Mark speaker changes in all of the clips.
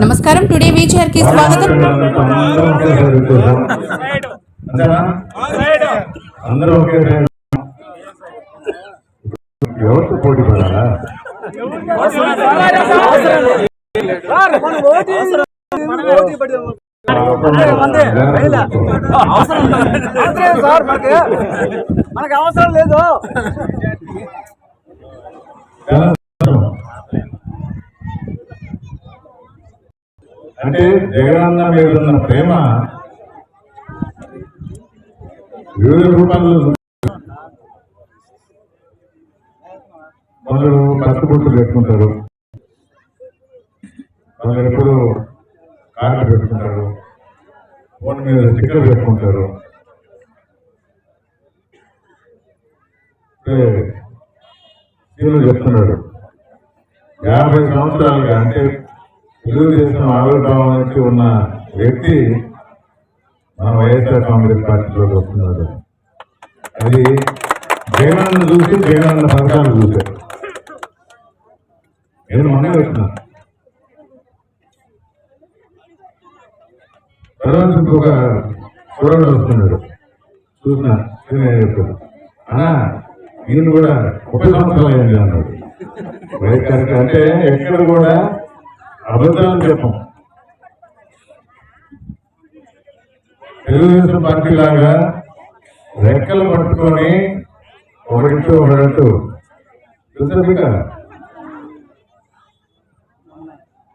Speaker 1: నమస్కారం టుడే వీచర్కి స్వాగతం.
Speaker 2: అందరూ పోటీ పడాలా
Speaker 3: సార్ మనకి మనకి అవసరం లేదు
Speaker 2: అంటే జగనన్న మీద ఉన్న ప్రేమ వివిధ రూపాల్లో కొందరు పచ్చబొట్టు పెట్టుకుంటారు. కొందరు ఎప్పుడు కార్డు పెట్టుకుంటారు. ఫోన్ మీద స్టిక్కర్ పెట్టుకుంటారు. చెప్తున్నాడు యాభై సంవత్సరాలుగా అంటే తెలుగుదేశం ఆవిర్భావానికి ఉన్న వ్యక్తి మన వైఎస్ఆర్ కాంగ్రెస్ పార్టీలోకి వస్తున్నాడు. అది జగనన్న చూసి జగనన్న పథకాలు చూశారు నేను మొన్న వచ్చిన తర్వాత ఇంకొక చూడండి వస్తున్నాడు. చూసినా నేను చెప్పాడు అన్నా ఈయన కూడా ముప్పై సంవత్సరాలు అయింది అన్నాడు. వైఎస్ఆర్ అంటే ఎక్కడ కూడా అబద్ధాలు చెప్పం. తెలుగుదేశం పార్టీ లాగా రెక్కలు పట్టుకొని ఒకరింటూ ఒకరంటూ చూసారు బిడ్డ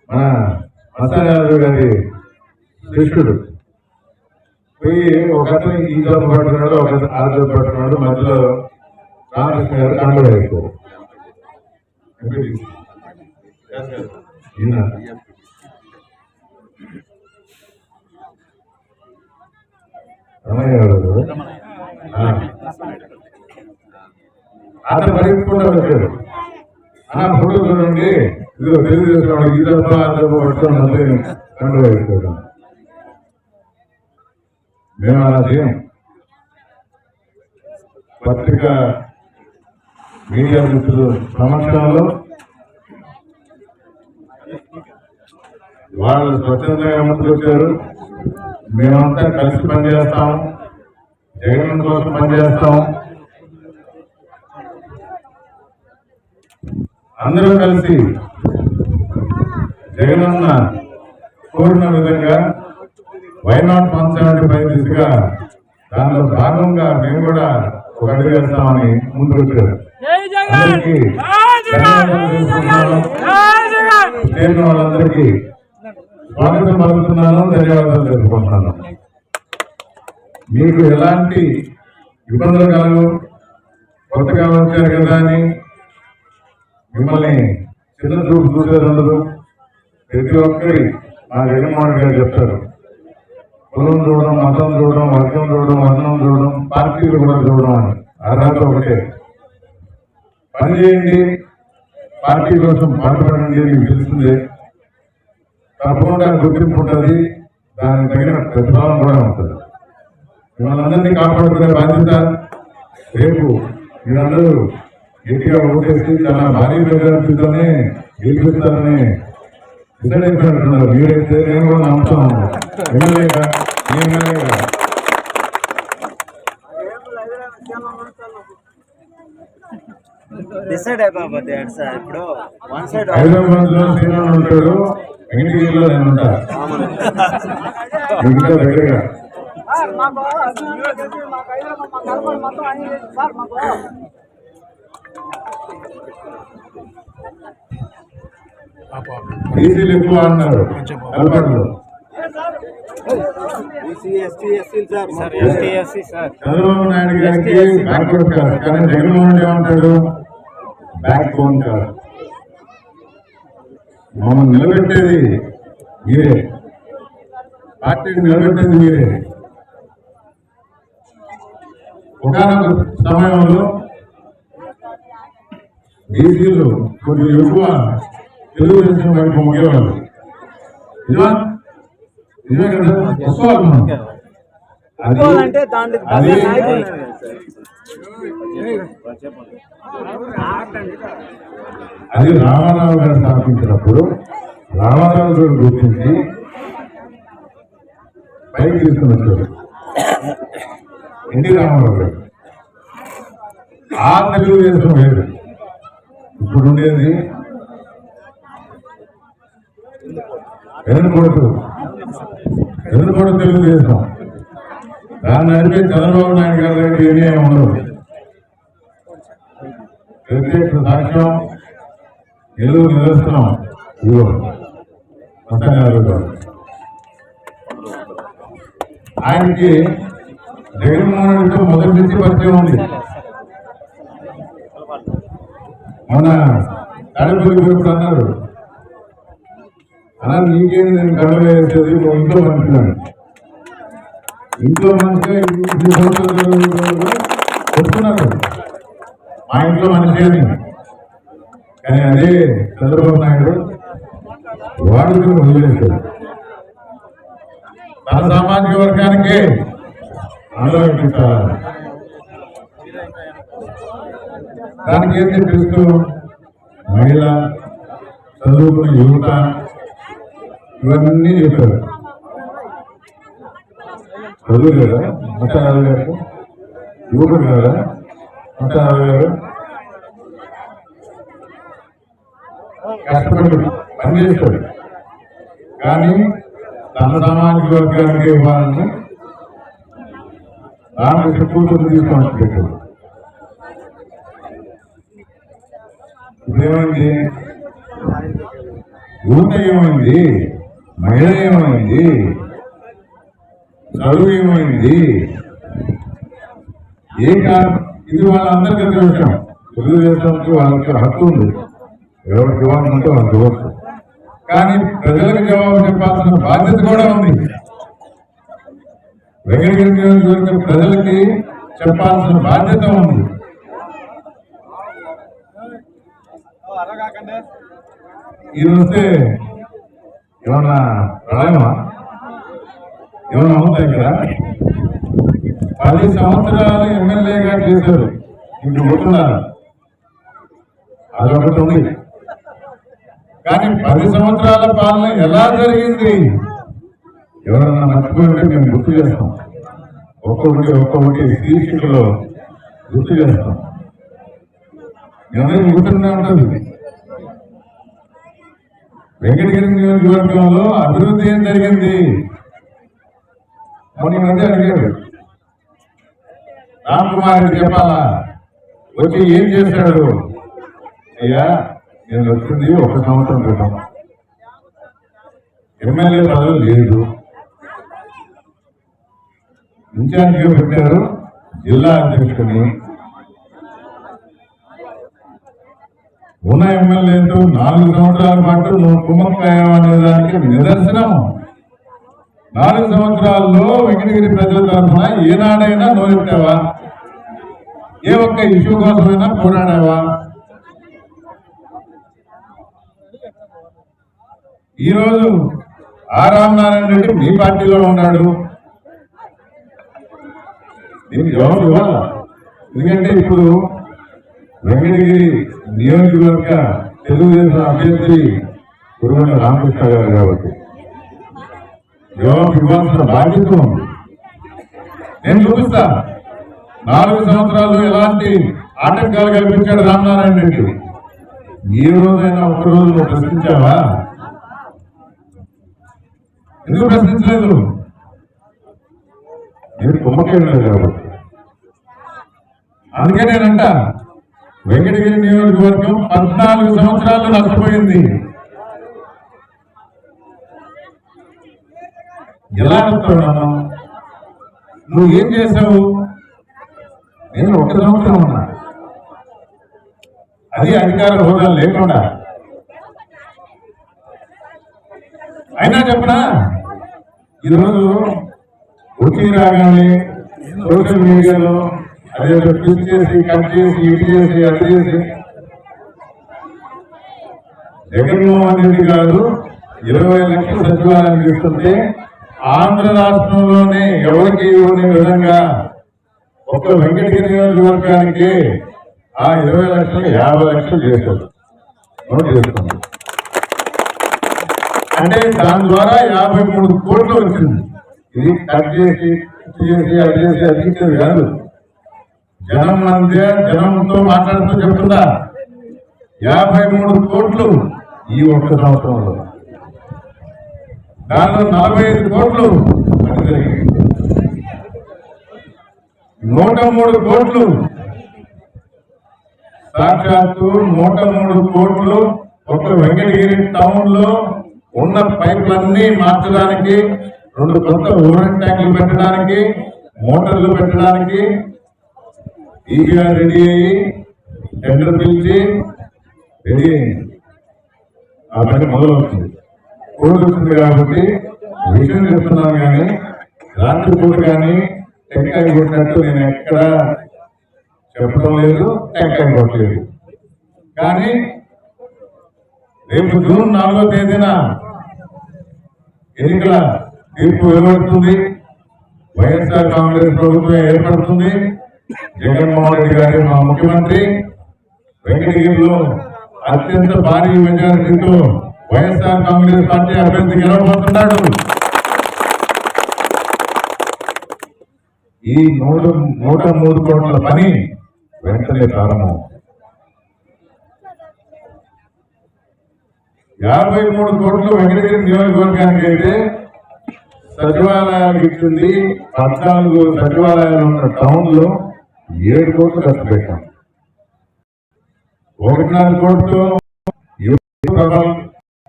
Speaker 2: మన మసాయాదవ్ గారి శిష్యుడు. పోయి ఒక అతను ఈ జాబ్ పడుతున్నాడు ఒక ఆ జాబ్ పడుతున్నాడు మధ్యలో రామకృష్ణ గారు కండ వేస్తారు ఈయన రమయ్య గారు? ఆ. పరిగెత్తుకుంటూ వచ్చాడు ఆ ఫోటో చూడండి. ఇదిగో తెలుగుదేశం ఈ దెబ్బ ఆ పట్టుకొని మళ్ళీ కండు వేసుకోవడం మేము అలా చేయం. పత్రిక మీడియా మిత్రులు సమక్షంలో వాళ్ళు స్వచ్ఛందంగా ముందుకు వచ్చారు. మేమంతా కలిసి పనిచేస్తాం. జగన్ కోసం పనిచేస్తాం. అందరూ కలిసి జగనన్న కోరిన విధంగా వైనాట్ వన్ సెవెంటీ ఫైవ్ దిశగా దానిలో భాగంగా మేము కూడా ఒక అడుగు వేస్తామని ముందుకు వచ్చారు. వాళ్ళందరికీ స్వాగతం పలుకుతున్నాను ధన్యవాదాలు తెలుపుకుంటున్నాను. మీకు ఎలాంటి ఇబ్బందులు కలవు? కొత్తగా వచ్చారు కదా అని మిమ్మల్ని చిన్న చూపు చూసేది ఉండదు ప్రతి ఒక్కరి నా జగన్మోహన్ గారు చెప్తారు. కులం చూడడం మతం చూడడం వర్గం చూడడం వర్ణం చూడడం పార్టీలు కూడా చూడడం అని. అర్హత ఒకటే. పని చేయండి. పార్టీ కోసం పాటుపడండి మీకు తెలుస్తుంది తప్పకుండా గుర్తింపు ఉంటుంది. దానికి తగిన ప్రతిఫలం కూడా ఉంటుంది. మిమ్మల్ని అందరినీ కాపాడుకునే బాధ్యత రేపు మీరందరూ గట్టిగా ఓటేసి చాలా భారీ మెజార్టీతోనే గెలిపిస్తారని ఇతడైపోతున్నారు మీరైతే నేను కూడా నమ్ముతాను. ఎమ్మెల్యేగా నేను ఎమ్మెల్యేగా
Speaker 3: డిసైడ్ అయిపోతే సార్. ఇప్పుడు వన్ సైడ్
Speaker 2: హైదరాబాద్లో ఉంటాడు నేను ఉంటా? దగ్గరగా బీసీలు ఎక్కువ అన్నారు
Speaker 3: సార్
Speaker 2: చంద్రబాబు నాయుడు గారికి బ్యాక్వర్డ్ కాదు. కానీ జగన్మోహన్ రెడ్డి ఏమంటాడు? బ్యాక్ బోన్ కాదు. మమ్మల్ని నిలబెట్టేది మీరే. పార్టీని నిలబెట్టేది మీరే. ఒకనొక సమయంలో బీసీలు కొంచెం ఎక్కువ తెలుగుదేశం వైపు మొగ్గేవాళ్ళు నిజమా? నిజమే కదా? వస్తున్నారు అది అది రామారావు గారు స్థాపించినప్పుడు రామారావు గారు గుర్తించి పైకి తీసుకుని ఎన్టీ రామారావు గారు. ఆ తెలుగుదేశం వేరు. ఇప్పుడు ఉండేది ఎన్నుకోడు కొడుకు తెలుగుదేశం. దాన్ని నడిపే చంద్రబాబు నాయుడు గారి దగ్గర ఏమీ ఉండదు. ప్రత్యేక సాక్ష్యం ఎదురు నిలుస్తున్నాం ఇదిగో సత్యనారాయణ ఆయనకి జగన్మోహన్ రెడ్డితో మొదటి నుంచి పరిచయం ఉంది. మన తాడేపల్లి అన్నారు. అలా నీకేం నేను కడవ వేసేది? ఇంట్లో మనిషినాడు ఇంట్లో మనిషిగా ఈ చెప్తున్నారు మా ఇంట్లో మనిషి అని. కానీ అదే చంద్రబాబు నాయుడు వాడుకుని వదిలేశాడు తన సామాజిక వర్గానికి ఆలోచించాలి దానికి ఏంటి తెలుసు? మహిళ చదువుకున్న యువత ఇవన్నీ చెప్పారు చదువు లేదా? ముత్తారావు గారు యువకుడు కదా? ముత్తారావు గారు? కష్టపడి పనిచేస్తాడు కానీ తన సామాజిక వర్గానికి ఇవ్వాలని రామకృష్ణ కూతురు తీసుకొని పెట్టాడు ఇదేమైంది యువత ఏమైంది? మహిళ ఏమైంది? చదువు ఏమైంది ఏ కారణం? ఇది వాళ్ళందరికీ విషయం. తెలుగుదేశానికి వాళ్ళకి హక్కు ఉంది. ఎవరికి ఇవ్వాలంటే వాళ్ళకి ఇవ్వచ్చు. కానీ ప్రజలకు జవాబు చెప్పాల్సిన బాధ్యత కూడా ఉంది. వెంకటగిరి నియోజకవర్గ ప్రజలకి చెప్పాల్సిన బాధ్యత ఉంది. ఇది వస్తే ఏమన్నా ప్రళయమా? ఏమన్నా అవుతాయి ఇక్కడ పది సంవత్సరాలు ఎమ్మెల్యేగా చేశారు. ఇంక పోతున్నారు అదొకటి ఉంది. కానీ పది సంవత్సరాల పాలన ఎలా జరిగింది? ఎవరన్నా మర్చిపోయింటే మేము గుర్తు చేస్తాం. ఒక్కొక్కటి ఒక్కొక్కటి శీర్షికలో గుర్తు చేస్తాం. ఎవరైనా గుర్తున్నా ఉంటుంది. వెంకటగిరి నియోజకవర్గంలో అభివృద్ధి ఏం జరిగింది? మొన్న ఈ అడిగాడు. రామ్ కుమార్ రెడ్డి చెప్పాలా వచ్చి ఏం చేశాడు? అయ్యా నేను వచ్చింది ఒక సంవత్సరం క్రితం. ఎమ్మెల్యే పదవి లేదు. ఇన్ఛార్జిగా పెట్టారు జిల్లా అధ్యక్షుడిని. ఉన్న ఎమ్మెల్యేతో నాలుగు సంవత్సరాల పాటు నువ్వు కుమ్మక్కాయం అనే దానికి నిదర్శనం. నాలుగు సంవత్సరాల్లో వెంకటగిరి ప్రజల తరఫున ఏనాడైనా నోరెట్టావా ఏ ఒక్క ఇష్యూ కోసమైనా పోరాడావా? ఈరోజు ఆ రామనారాయణ రెడ్డి మీ పార్టీలో ఉన్నాడు. దీనికి జవాబు ఇవ్వాలా? ఎందుకంటే ఇప్పుడు వెంకటగిరి నియోజకవర్గ తెలుగుదేశం అభ్యర్థి కురుగొండ రామకృష్ణ గారు కాబట్టి. జవాబు ఇవ్వాల్సిన బాధ్యత ఉంది. నేను చూపిస్తా. నాలుగు సంవత్సరాలు ఎలాంటి ఆటంకాలు కల్పించాడు రామనారాయణ రెడ్డి? ఏ రోజైనా ఒక రోజు నువ్వు ప్రశ్నించావా? ఎందుకు ప్రశ్నించలేదు? నేను కుంభకేళ్ళు కాబట్టి. అందుకే నేనంట వెంకటగిరి నియోజకవర్గం పద్నాలుగు సంవత్సరాలు నష్టపోయింది. ఎలా నష్టపోయాను నువ్వు ఏం చేసావు? నేను ఒక సంవత్సరం ఉన్నా. అది అధికార హోదా లేకుండా. అయినా చెప్పనా? ఈరోజు వచ్చి రాగానే సోషల్ మీడియాలో అదే ట్విట్ చేసి కట్ చేసి ఇటు చేసి అటు చేసి. జగన్మోహన్ రెడ్డి గారు ఇరవై లక్షల సచివాలయం ఇస్తుంటే ఆంధ్ర రాష్ట్రంలోనే ఎవరికి ఇవ్వని విధంగా ఒక వెంకటగిరి నియోజకవర్గానికి ఆ ఇరవై లక్షలు యాభై లక్షలు చేశారు. నోట్ చేసుకున్నాం అంటే దాని ద్వారా యాభై మూడు కోట్లు వచ్చింది. ఇది కట్ చేసి చేసి అది చేసి అడిగించేది కాదు. జనం అంతే జనంతో మాట్లాడుతూ చెప్తుందా యాభై మూడు కోట్లు ఈ ఒక్క సంవత్సరంలో. దానిలో నలభై ఐదు కోట్లు నూట మూడు కోట్లు. సాక్షాత్తు నూట మూడు కోట్లు ఒక వెంకటగిరి టౌన్లో ఉన్న పైపులన్నీ మార్చడానికి రెండు కొత్త ఓవర్ ట్యాంకులు పెట్టడానికి మోటార్లు పెట్టడానికి ఈగా రెడీ అయ్యి టెండర్ పిలిచి రెడీ అయ్యింది. ఆ పని మొదలవుతుంది. కోరుతుంది కాబట్టి విషయం చెప్తున్నాను కానీ రాత్రి పూట కానీ టెంకాయ కొట్టినట్టు నేను ఎక్కడ చెప్పడం లేదు టెంకాయ కొట్టలేదు. కానీ రేపు జూన్ నాలుగో తేదీన ఎన్నికల తీర్పు వెలువడుతుంది. వైఎస్ఆర్ కాంగ్రెస్ ప్రభుత్వం ఏర్పడుతుంది. జగన్మోహన్ రెడ్డి గారి మా ముఖ్యమంత్రి. వెంకటగిరిలో అత్యంత భారీ మెజారిటీతో వైఎస్ఆర్ కాంగ్రెస్ పార్టీ అభ్యర్థి గెలవబోతున్నాడు. ఈ నూట నూట మూడు కోట్ల పని వెంటనే ప్రారంభం యాభై మూడు కోట్లు వెంకటగిరి నియోజకవర్గానికి అయితే సచివాలయానికి ఇచ్చింది పద్నాలుగు సచివాలయాలు ఉన్న టౌన్లో ఏడు కోట్లు ఖర్చు పెట్టాం. ఒకటిన్నర కోట్లు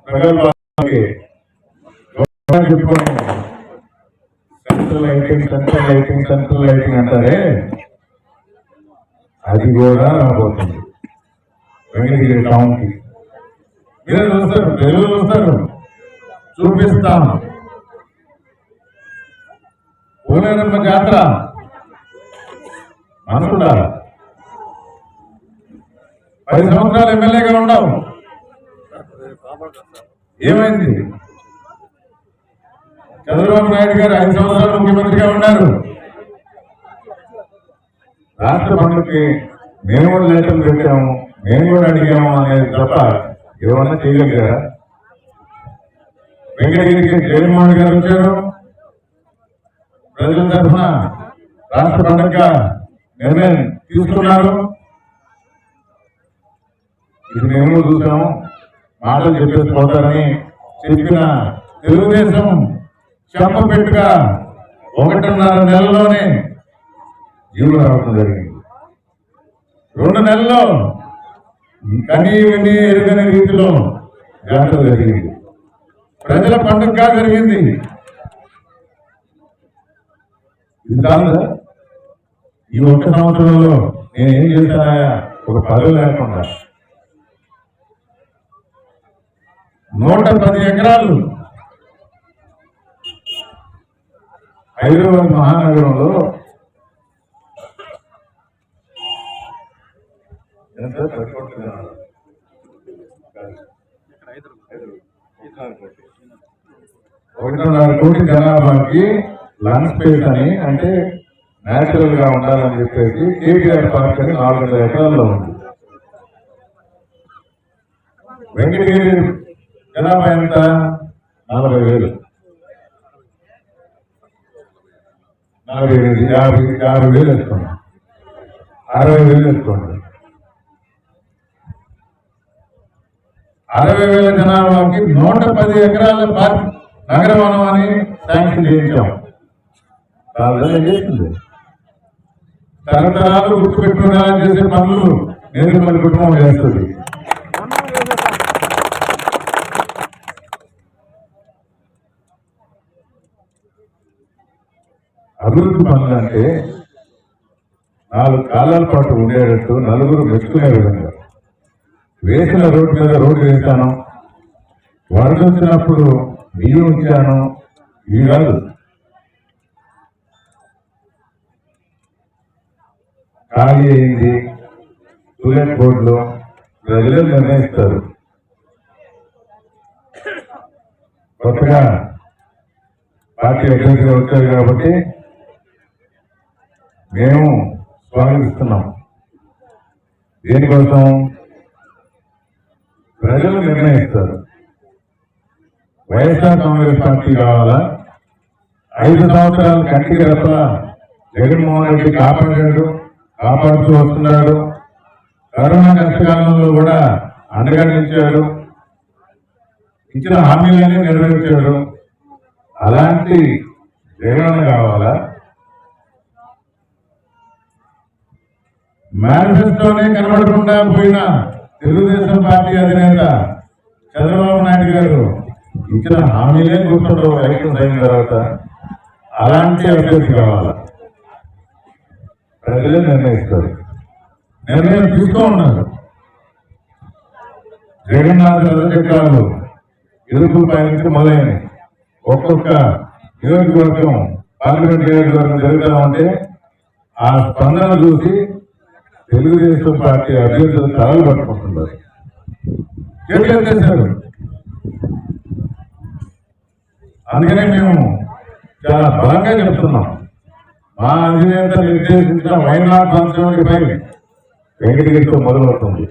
Speaker 2: ప్రగల్- central lighting central lighting central lighting అంటారే? అది కూడా రాబోతుంది. వెంకటగిరి టౌన్కి మీరే చూస్తారు ప్రజలు చూస్తారు. చూపిస్తాం. పూలేరమ్మ జాతర. అనుకుంటా పది సంవత్సరాలు ఎమ్మెల్యేగా ఉండవు ఏమైంది? చంద్రబాబు నాయుడు గారు ఐదు సంవత్సరాలు ముఖ్యమంత్రిగా ఉన్నారు. రాష్ట్ర పండుగకి మేము కూడా లెటర్లు పెట్టాము మేము కూడా అడిగాము అనేది తప్ప ఏమన్నా కదా వెంకటగిరికి జగన్మోహన్ గారు వచ్చారు. ప్రజల తరఫున రాష్ట్ర పండుగ నిర్ణయం తీసుకున్నారు. ఇది మేము చూసాము మాటలు చెప్పేసి పోతారని చెప్పిన తెలుగుదేశం చెప్పపెట్టుగా ఒకటిన్నర నెలలోనే జీవులు రావడం జరిగింది. రెండు నెలల్లో కనీ విని ఎరుగని రీతిలో జాతర జరిగింది. ప్రజల పండుగగా జరిగింది. ఇది కాదు. ఈ ఒక్క సంవత్సరంలో నేను ఏం చేశానా? ఒక పదవి లేకుండా నూట పది ఎకరాలు. హైదరాబాద్ మహానగరంలో ఎంత? ఒకటిన్నర కోటి జనాభాకి లంగ్ స్పేస్ అని అంటే న్యాచురల్గా ఉండాలని చెప్పేసి కేటీఆర్ పార్క్ అని నాలుగు వందల ఎకరాల్లో ఉంది. వెంకటగిరి జనాభా ఎంత నలభై వేలు. నలభై వేలు యాభై యాభై వేలు వేసుకోండి. అరవై వేలు వేసుకోండి. అరవై వేల జనాభాకి నూట పది ఎకరాల పార్క్ నగరవనం అని శాంక్షన్ చేయించాం. కాదని చేసింది తరతరాలు గుర్తుపెట్టుకునేలా చేసే పనులు నేను మన కుటుంబం చేస్తుంది
Speaker 3: అన్నం వేసేస్తాం
Speaker 2: అభివృద్ధి పనులంటే నాలుగు కాలాల పాటు ఉండేటట్టు నలుగురు మెచ్చుకునే విధంగా. వేసిన రోడ్డు మీద రోడ్డు వేశాను. వరద వచ్చినప్పుడు నీరు ఉంచాను. ఇవి కాదు. ఖాళీ అయింది. టూలెట్ బోర్డులు ప్రజలు నిర్ణయిస్తారు. కొత్తగా పార్టీ అభ్యర్థిగా వచ్చారు కాబట్టి మేము స్వాగతిస్తున్నాం. దేనికోసం? ప్రజలు నిర్ణయిస్తారు. వైఎస్ఆర్ కాంగ్రెస్ పార్టీ కావాలా? ఐదు సంవత్సరాలు కంటికి రెప్పల జగన్మోహన్ రెడ్డి కాపాడాడు కాపాడుతూ వస్తున్నాడు. కరోనా కష్టకాలంలో కూడా అండగా నిలిచాడు ఇచ్చిన హామీలన్నీ నెరవేర్చాడు. అలాంటి జగన్ కావాలా? మేనిఫెస్టోనే కనబడకుండా పోయిన తెలుగుదేశం పార్టీ అధినేత చంద్రబాబు నాయుడు గారు ఇచ్చిన హామీలే గుర్తుండవు ఎలక్షన్స్ అయిన తర్వాత. అలాంటి అభ్యర్థి కావాలి? ప్రజలే నిర్ణయిస్తారు. నిర్ణయం తీసుకో ఉన్నారు. జగన్నాథ్ రథచక్రాలు ఎదుర్కొలు పయనించి మొదలైనవి. ఒక్కొక్క నియోజకవర్గం పార్లమెంట్ నియోజకవర్గం జరుగుతా ఉంటే ఆ స్పందన చూసి తెలుగుదేశం పార్టీ అభ్యర్థులు తలలు పట్టుకుంటున్నారు. చేతులు చేశారు? అందుకనే మేము చాలా బలంగా చెప్తున్నాం. మా అధినేత నిర్దేశించిన వైనాడ్ పైన వెంకటగిరితో మొదలవుతుంది.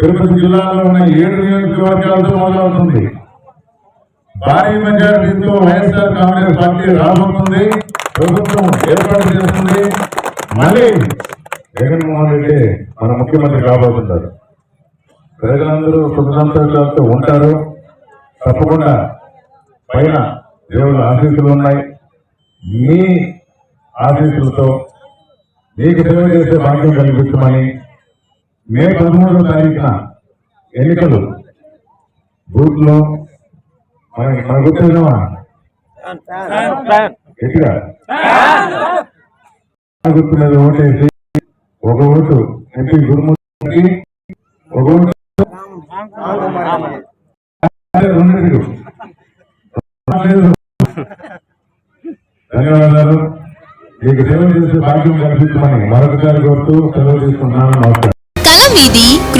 Speaker 2: తిరుపతి జిల్లాలో ఉన్న ఏడు నియోజకవర్గాలతో మొదలవుతుంది. భారీ మెజారిటీతో వైఎస్ఆర్ కాంగ్రెస్ పార్టీ రాబోతుంది. ప్రభుత్వం ఏర్పాటు చేస్తుంది. మళ్ళీ జగన్మోహన్ రెడ్డి మన ముఖ్యమంత్రి కాబోతున్నారు. ప్రజలందరూ సుఖ సంతోషాలతో ఉంటారు. తప్పకుండా పైన దేవుళ్ళ ఆశీస్సులు ఉన్నాయి. మీ ఆశీస్సులతో మీకు సేవ చేసే భాగ్యం కల్పించమని మే పదమూడవ తారీఖున ఎన్నికలు బూత్లో మన మన గుర్తున్నా గట్టిగా. ఆ గుర్తు మీద ఓటేసి ఒక ఓటు ఎంపీ గురుమూర్తి ఒక ఓటు రెండు ధన్యవాదాలు. మీకు సేవ చేసే భాగ్యం కల్పించమని మరొకసారి కోరుతూ సెలవు తీసుకుంటున్నాను. నమస్కారం.
Speaker 4: కల మీది